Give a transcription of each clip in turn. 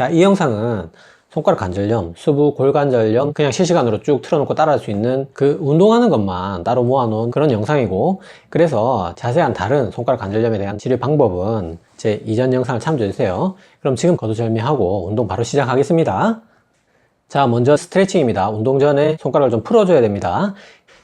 자, 이 영상은 손가락 관절염, 수부 골관절염 그냥 실시간으로 쭉 틀어놓고 따라할 수 있는 그 운동하는 것만 따로 모아놓은 그런 영상이고 그래서 자세한 다른 손가락 관절염에 대한 치료 방법은 제 이전 영상을 참조해주세요. 그럼 지금 거두절미하고 운동 바로 시작하겠습니다. 자, 먼저 스트레칭입니다. 운동 전에 손가락을 좀 풀어줘야 됩니다.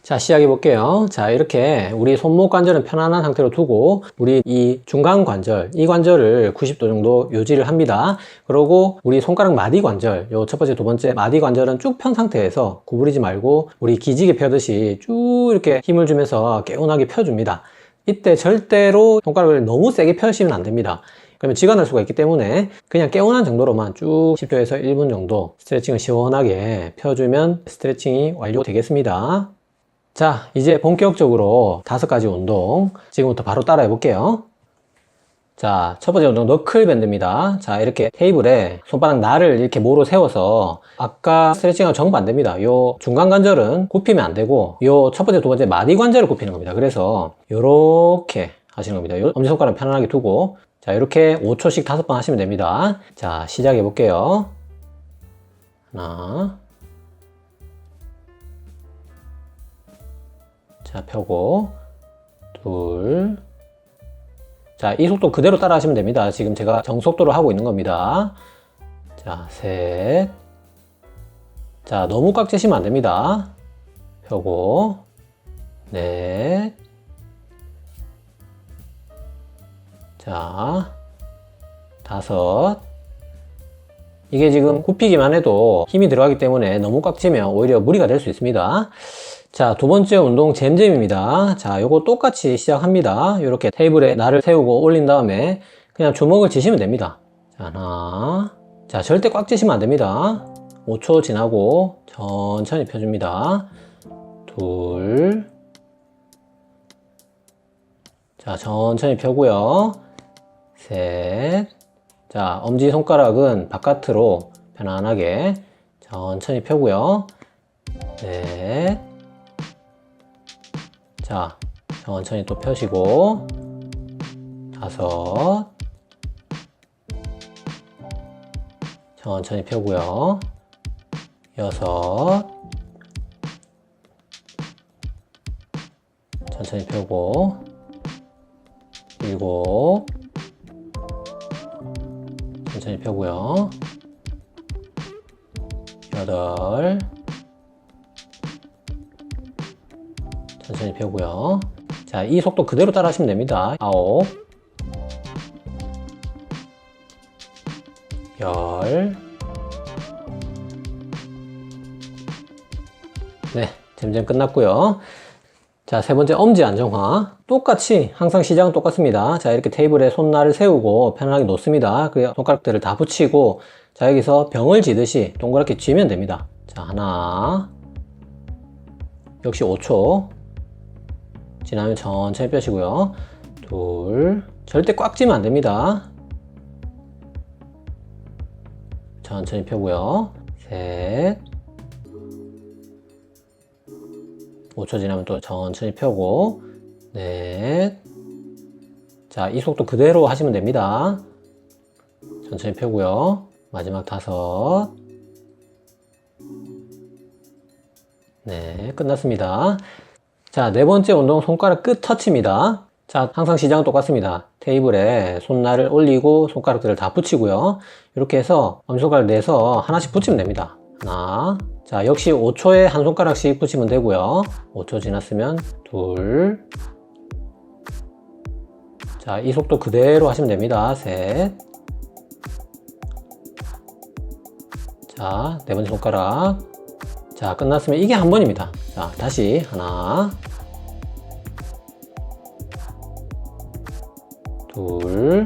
자, 시작해 볼게요. 자, 이렇게 우리 손목 관절은 편안한 상태로 두고 우리 이 중간 관절, 이 관절을 90도 정도 유지를 합니다. 그리고 우리 손가락 마디 관절, 요 첫 번째, 두 번째 마디 관절은 쭉 편 상태에서 구부리지 말고 우리 기지개 펴듯이 쭉 이렇게 힘을 주면서 개운하게 펴줍니다. 이때 절대로 손가락을 너무 세게 펴시면 안 됩니다. 그러면 지가 날 수가 있기 때문에 그냥 개운한 정도로만 쭉 10초에서 1분 정도 스트레칭을 시원하게 펴주면 스트레칭이 완료되겠습니다. 자, 이제 본격적으로 다섯 가지 운동 지금부터 바로 따라해 볼게요. 자, 첫 번째 운동 너클 밴드입니다. 자, 이렇게 테이블에 손바닥 날을 이렇게 모로 세워서 아까 스트레칭하고 정반대입니다. 요 중간 관절은 굽히면 안 되고 요 첫 번째, 두 번째 마디 관절을 굽히는 겁니다. 그래서 요렇게 하시는 겁니다. 요 엄지손가락 편안하게 두고 자, 이렇게 5초씩 다섯 번 하시면 됩니다. 자, 시작해 볼게요. 하나 자, 펴고, 둘. 자, 이 속도 그대로 따라 하시면 됩니다. 지금 제가 정속도로 하고 있는 겁니다. 자, 셋. 자, 너무 꽉 찌시면 안 됩니다. 펴고, 넷. 자, 다섯. 이게 지금 굽히기만 해도 힘이 들어가기 때문에 너무 꽉 찌면 오히려 무리가 될 수 있습니다. 자, 두 번째 운동 잼잼입니다. 자, 요거 똑같이 시작합니다. 이렇게 테이블에 날을 세우고 올린 다음에 그냥 주먹을 쥐시면 됩니다. 자, 하나. 자, 절대 꽉 쥐시면 안 됩니다. 5초 지나고 천천히 펴줍니다. 둘. 자, 천천히 펴고요. 셋. 자, 엄지손가락은 바깥으로 편안하게 천천히 펴고요. 넷. 자, 천천히 또 펴시고, 다섯, 천천히 펴고요, 여섯, 천천히 펴고, 일곱, 천천히 펴고요, 여덟, 천천히 펴고요. 자, 이 속도 그대로 따라 하시면 됩니다. 아홉, 열, 네, 잼잼 끝났고요. 자, 세 번째 엄지 안정화. 똑같이 항상 시작은 똑같습니다. 자, 이렇게 테이블에 손날을 세우고 편안하게 놓습니다. 그 손가락들을 다 붙이고 자, 여기서 병을 지듯이 동그랗게 쥐면 됩니다. 자, 하나. 역시 5초. 지나면 천천히 펴시고요. 둘. 절대 꽉 찌면 안 됩니다. 천천히 펴고요. 셋. 5초 지나면 또 천천히 펴고 넷. 자, 이 속도 그대로 하시면 됩니다. 천천히 펴고요. 마지막 다섯. 네, 끝났습니다. 자, 네 번째 운동 손가락 끝 터치입니다. 자, 항상 시작은 똑같습니다. 테이블에 손날을 올리고 손가락들을 다 붙이고요. 이렇게 해서 엄지손가락 내서 하나씩 붙이면 됩니다. 하나. 자, 역시 5초에 한 손가락씩 붙이면 되고요. 5초 지났으면 둘. 자, 이 속도 그대로 하시면 됩니다. 셋. 자, 네 번째 손가락. 자, 끝났으면 이게 한 번입니다. 자, 다시 하나. 둘.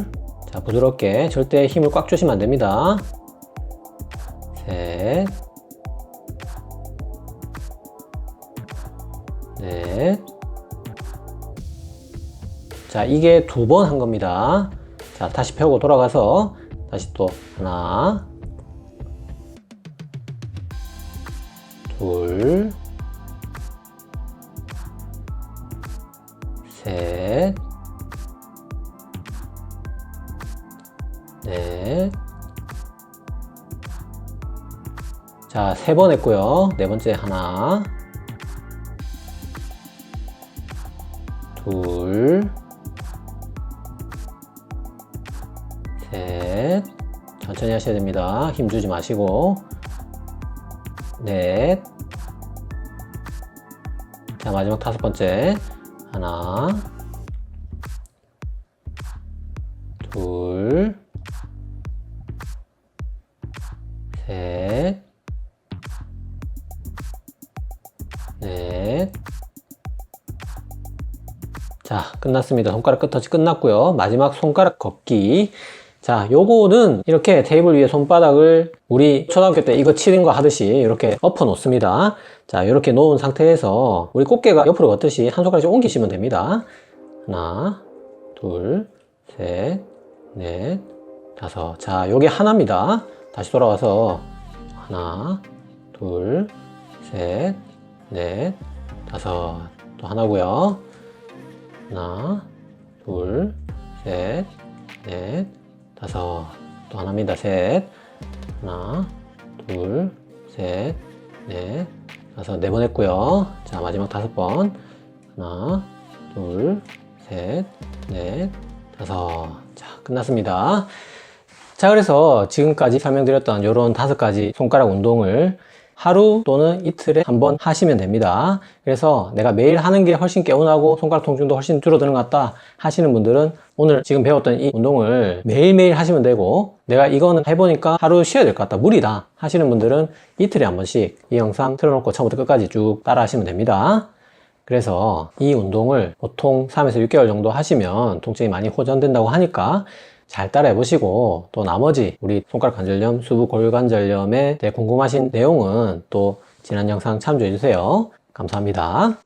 자, 부드럽게 절대 힘을 꽉 주시면 안 됩니다. 셋. 넷. 자, 이게 두 번 한 겁니다. 자, 다시 펴고 돌아가서 다시 또 하나. 둘. 셋. 자, 세 번 했고요. 네 번째 하나, 둘, 셋. 천천히 하셔야 됩니다. 힘 주지 마시고. 넷. 자, 마지막 다섯 번째. 하나, 넷. 자, 끝났습니다. 손가락 끝터치 끝났고요. 마지막 손가락 걷기. 자, 요거는 이렇게 테이블 위에 손바닥을 우리 초등학교 때 이거 치는 거 하듯이 이렇게 엎어 놓습니다. 자, 이렇게 놓은 상태에서 우리 꽃게가 옆으로 걷듯이 한 손가락씩 옮기시면 됩니다. 하나, 둘, 셋, 넷, 다섯. 자, 요게 하나입니다. 다시 돌아와서 하나, 둘, 셋, 넷, 다섯. 또 하나고요. 하나, 둘, 셋, 넷, 다섯. 또 하나입니다. 셋. 하나, 둘, 셋, 넷, 다섯. 네 번 했고요. 자, 마지막 다섯 번. 하나, 둘, 셋, 넷, 다섯. 자, 끝났습니다. 자, 그래서 지금까지 설명드렸던 이런 다섯 가지 손가락 운동을 하루 또는 이틀에 한 번 하시면 됩니다. 그래서 내가 매일 하는 게 훨씬 개운하고 손가락 통증도 훨씬 줄어드는 것 같다 하시는 분들은 오늘 지금 배웠던 이 운동을 매일매일 하시면 되고 내가 이거는 해보니까 하루 쉬어야 될 것 같다 무리다 하시는 분들은 이틀에 한 번씩 이 영상 틀어놓고 처음부터 끝까지 쭉 따라 하시면 됩니다. 그래서 이 운동을 보통 3에서 6개월 정도 하시면 통증이 많이 호전된다고 하니까 잘 따라해 보시고 또 나머지 우리 손가락 관절염, 수부 골관절염에 대해 궁금하신 내용은 또 지난 영상 참조해 주세요. 감사합니다.